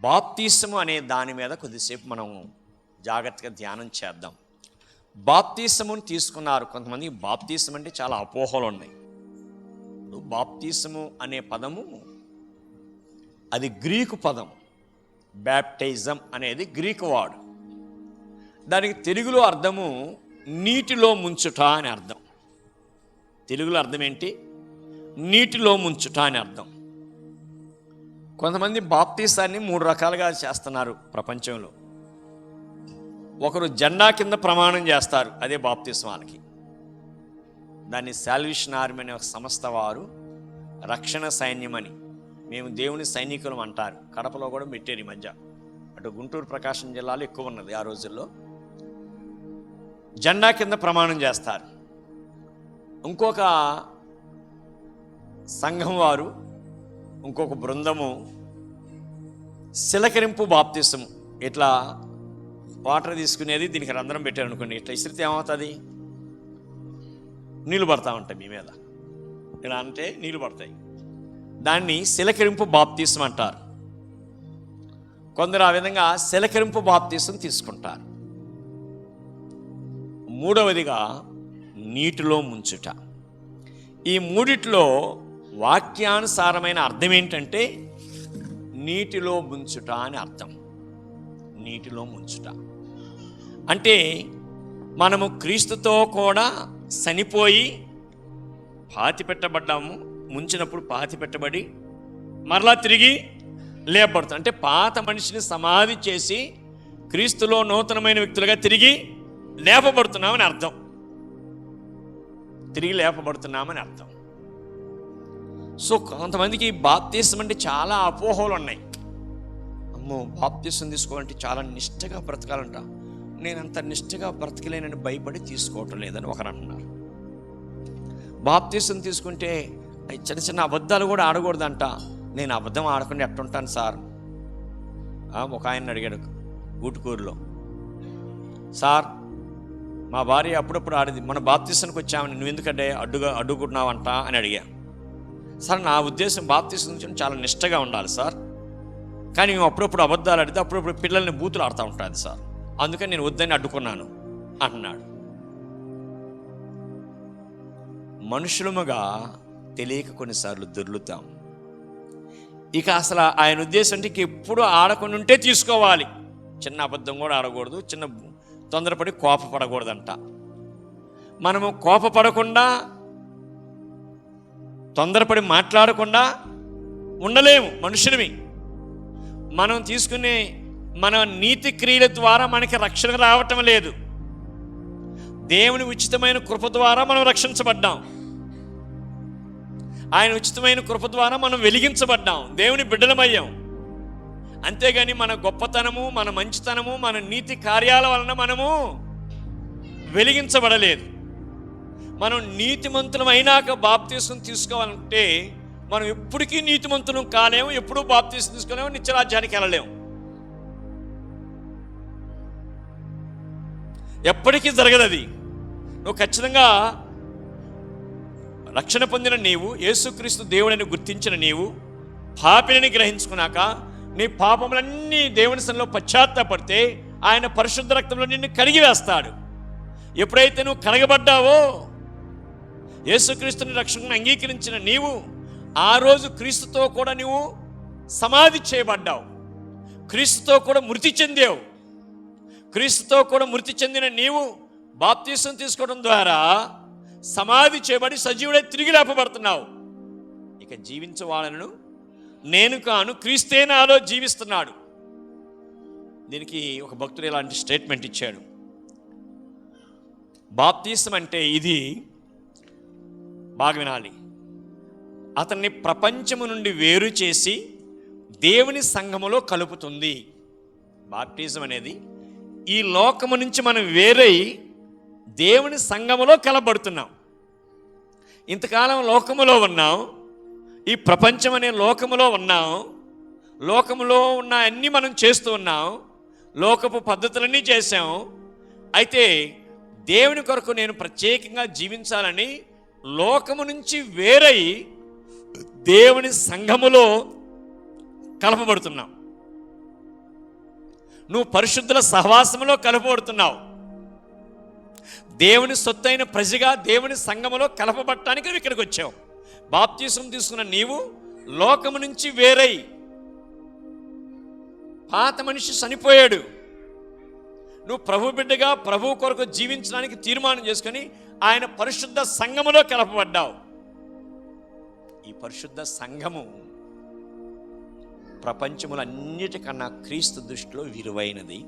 బాప్తీసము అనే దాని మీద కొద్దిసేపు మనం జాగ్రత్తగా ధ్యానం చేద్దాం. బాప్తీసమును తీసుకున్నారు కొంతమంది బాప్తీసం అంటే చాలా అపోహలు ఉన్నాయి. ఇప్పుడు బాప్తీసము అనే పదము అది గ్రీకు పదం బ్యాప్టైజం అనేది గ్రీకు వాడు దానికి తెలుగులో అర్థము నీటిలో ముంచుట అని అర్థం. తెలుగులో అర్థం ఏంటి? నీటిలో ముంచుట అని అర్థం. కొంతమంది బాప్తీసాన్ని మూడు రకాలుగా చేస్తున్నారు ప్రపంచంలో. ఒకరు జెండా కింద ప్రమాణం చేస్తారు అదే బాప్తిస్మానికి దాన్ని శాల్విషన్ ఆర్మీ అనే ఒక సంస్థ వారు రక్షణ సైన్యమని మేము దేవుని సైనికులం అంటారు. కడపలో కూడా పెట్టారు ఈ మధ్య. అటు గుంటూరు ప్రకాశం జిల్లాలో ఎక్కువ ఉన్నది ఆ రోజుల్లో. జెండా కింద ప్రమాణం చేస్తారు. ఇంకొక సంఘం వారు ఇంకొక బృందము సిలకరింపు బాప్తిసం ఇట్లా వాటర్ తీసుకునేది దీనికి రంధ్రం పెట్టారు అనుకోండి ఇట్లా ఇసిరితే ఏమవుతుంది? నీళ్ళు పడతా ఉంటాయి మీ మీద. ఇలా అంటే నీళ్ళు పడతాయి. దాన్ని సిలకరింపు బాప్తీసం అంటారు. కొందరు ఆ విధంగా సిలకరింపు బాప్తీసం తీసుకుంటారు. మూడవదిగా నీటిలో ముంచుట. ఈ మూడిట్లో వాక్యానుసారమైన అర్థం ఏంటంటే నీటిలో ముంచుట అని అర్థం. నీటిలో ముంచుట అంటే మనము క్రీస్తుతో కూడా చనిపోయి పాతి పెట్టబడ్డాము ముంచినప్పుడు పాతి పెట్టబడి మరలా తిరిగి లేపబడుతాం. అంటే పాత మనిషిని సమాధి చేసి క్రీస్తులో నూతనమైన వ్యక్తులుగా తిరిగి లేపబడుతున్నామని అర్థం. తిరిగి లేపబడుతున్నామని అర్థం. సో కొంతమందికి బాప్తీసం అంటే చాలా అపోహలు ఉన్నాయి. అమ్మో బాప్తీసం తీసుకోవాలంటే చాలా నిష్టగా బ్రతకాలంట. నేను అంత నిష్టగా బ్రతకలేనని భయపడి తీసుకోవటం లేదని ఒకరు అంటున్నారు. బాప్తీసం తీసుకుంటే చిన్న చిన్న అబద్ధాలు కూడా ఆడకూడదంట. నేను అబద్ధం ఆడకుండా ఎట్టుంటాను సార్? ఒక ఆయన అడిగాడు గూటుకూరులో. సార్ మా భార్య అప్పుడప్పుడు ఆడేది. మన బాప్తీసానికి వచ్చామని నువ్వు ఎందుకంటే అడ్డుగా అడ్డుకుంటున్నావంట అని అడిగా. సార్ నా ఉద్దేశం బాప్తీసం నుంచి చాలా నిష్టగా ఉండాలి సార్. కానీ మేము అప్పుడప్పుడు అబద్ధాలు ఆడితే అప్పుడప్పుడు పిల్లల్ని బూతులు ఆడుతూ ఉంటుంది సార్. అందుకని నేను వద్దని అడ్డుకున్నాను అన్నాడు మనుషులముగా తెలియక కొన్నిసార్లు దొర్లుతాం. ఇక అసలు ఆయన ఉద్దేశం అంటే ఎప్పుడు ఆడకుండా ఉంటే తీసుకోవాలి. చిన్న అబద్ధం కూడా ఆడకూడదు చిన్న తొందరపడి కోపపడకూడదంట. మనము కోపపడకుండా తొందరపడి మాట్లాడకుండా ఉండలేము మనుషులమి మనం తీసుకునే మన నీతి క్రియల ద్వారా మనకి రక్షణ రావటం లేదు. దేవుని ఉచితమైన కృప ద్వారా మనం రక్షించబడ్డాం. ఆయన ఉచితమైన కృప ద్వారా మనం వెలిగించబడ్డాం. దేవుని బిడ్డలమయ్యాం. అంతేగాని మన గొప్పతనము మన మంచితనము మన నీతి కార్యాల వలన మనము వెలిగించబడలేదు. మనం నీతిమంతులమైనాక బాప్తీసం తీసుకోవాలంటే మనం ఎప్పటికీ నీతిమంతులం కాలేము ఎప్పుడూ బాప్తీసం తీసుకోలేము నిత్యరాజ్యానికి వెళ్ళలేము. ఎప్పటికీ జరగదు అది నువ్వు ఖచ్చితంగా రక్షణ పొందిన నీవు యేసుక్రీస్తు దేవుడని గుర్తించిన నీవు పాపిని గ్రహించుకున్నాక నీ పాపములన్నీ దేవుని సన్నిలో పశ్చాత్తాపడితే ఆయన పరిశుద్ధ రక్తంలో నిన్ను కడిగి వేస్తాడు ఎప్పుడైతే నువ్వు కరగబడ్డావో యేసుక్రీస్తుని రక్షణను అంగీకరించిన నీవు ఆ రోజు క్రీస్తుతో కూడా నీవు సమాధి చేయబడ్డావు. క్రీస్తుతో కూడా మృతి చెందావు. క్రీస్తుతో కూడా మృతి చెందిన నీవు బాప్తీసం తీసుకోవడం ద్వారా సమాధి చేయబడి సజీవుడై తిరిగి లేపబడుతున్నావు. ఇక జీవించవాలను నేను కాను క్రీస్తే నాలో జీవిస్తున్నాడు. దీనికి ఒక భక్తుడు ఇలాంటి స్టేట్మెంట్ ఇచ్చాడు. బాప్తీసం అంటే ఇది బాగా వినాలి. అతన్ని ప్రపంచము నుండి వేరు చేసి దేవుని సంఘములో కలుపుతుంది. బాప్టిజం అనేది ఈ లోకము నుంచి మనం వేరై దేవుని సంఘములో కలబడుతున్నాం. ఇంతకాలం లోకములో ఉన్నాం. ఈ ప్రపంచం అనే లోకములో ఉన్నాం. లోకములో ఉన్న అన్నీ మనం చేస్తూ ఉన్నాం. లోకపు పద్ధతులన్నీ చేశాం. అయితే దేవుని కొరకు నేను ప్రత్యేకంగా జీవించాలని లోకము నుంచి వేరై దేవుని సంఘములో కలపబడుతున్నావు. నువ్వు పరిశుద్ధుల సహవాసములో కలపబడుతున్నావు. దేవుని సొత్తైన ప్రజగా దేవుని సంఘములో కలపబట్టడానికి నువ్వు ఇక్కడికి వచ్చావు. బాప్తీసం తీసుకున్న నీవు లోకము నుంచి వేరై పాత మనిషి చనిపోయాడు. నువ్వు ప్రభు బిడ్డగా ప్రభు కొరకు జీవించడానికి తీర్మానం చేసుకొని ఆయన పరిశుద్ధ సంఘములో కలపబడ్డావు. ఈ పరిశుద్ధ సంఘము ప్రపంచములన్నిటికన్నా క్రీస్తు దృష్టిలో విలువైనది.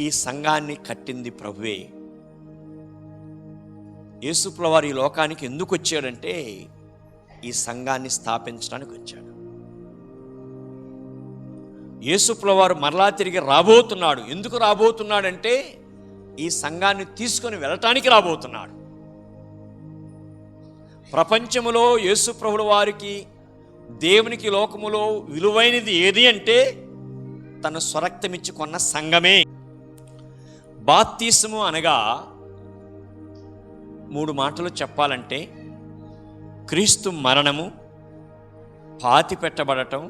ఈ సంఘాన్ని కట్టింది ప్రభువే. యేసుప్రవారు ఈ లోకానికి ఎందుకు వచ్చాడంటే ఈ సంఘాన్ని స్థాపించడానికి వచ్చాడు. యేసుప్రవారు మరలా తిరిగి రాబోతున్నాడు. ఎందుకు రాబోతున్నాడంటే ఈ సంఘాన్ని తీసుకొని వెళ్ళటానికి రాబోతున్నాడు. ప్రపంచములో యేసుప్రభుల వారికి దేవునికి లోకములో విలువైనది ఏది అంటే తన స్వరక్తమిచ్చి కొన్న సంఘమే. బాప్తీసము అనగా మూడు మాటలు చెప్పాలంటే క్రీస్తు మరణము పాతి పెట్టబడటం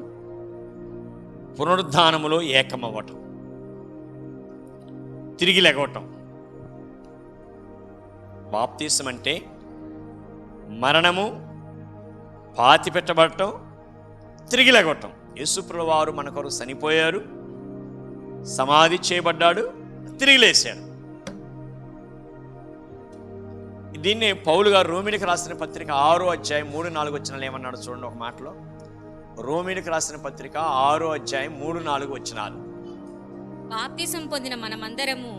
పునరుద్ధానములో ఏకమవ్వటం తిరిగి లెగవటం. బాప్తీసం అంటే మరణము పాతి పెట్టబడటం తిరిగి లెగవటం యేసుప్రభు వారు మన కొరకు చనిపోయారు సమాధి చేయబడ్డాడు తిరిగి లేచాడు. దీన్ని పౌలు గారు రోమిడికి రాసిన పత్రిక ఆరో అధ్యాయం మూడు నాలుగు వచ్చినాలు ఏమన్నాడు చూడండి ఒక మాటలో. రోమిడికి రాసిన పత్రిక ఆరో అధ్యాయం మూడు నాలుగు వచ్చినాలు బాప్తిసం పొందిన మనమందరము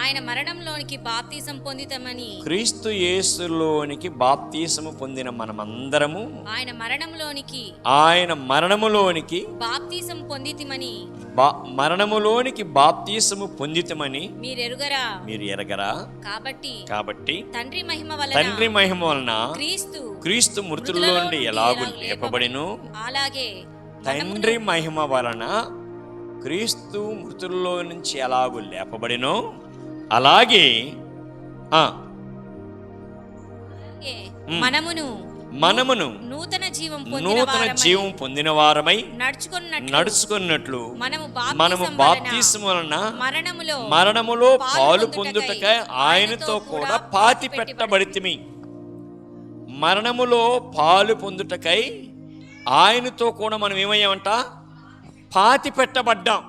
ఆయన మరణంలోనికి బాప్తిసం పొందితమని. క్రీస్తు యేసులోనికి బాప్తీసము పొందిన మనమందరము ఆయన మరణంలోనికి ఆయన మరణములోనికి బాప్తిసం పొందితిమని. బా మరణములోనికి బాప్తీసము పొందితమని మీరెరుగరా? మీరు ఎరగరా? కాబట్టి కాబట్టి తండ్రి మహిమ వలన తండ్రి మహిమ వలన క్రీస్తు క్రీస్తు మృతుల్లో నుండి ఎలాగు లేపబడిను అలాగే తండ్రి మహిమ వలన క్రీస్తు మృతుల్లో నుంచి ఎలాగు లేపబడినో అలాగే మనమును మనమును నూతన జీవం పొందిన నూతన వారమై జీవం పొందిన వారమై నడుచుకున్నట్లు నడుచుకున్నట్లు మనము మనము బాప్తిసం బాప్తీసం వలన మరణములో మరణములో పాలు పొందుటకై ఆయనతో కూడా పాతి పెట్టబడితిమి. మరణములో పాలు పొందుటకై ఆయనతో కూడా మనం ఏమయ్యామంట పాతి పెట్టబడ్డాం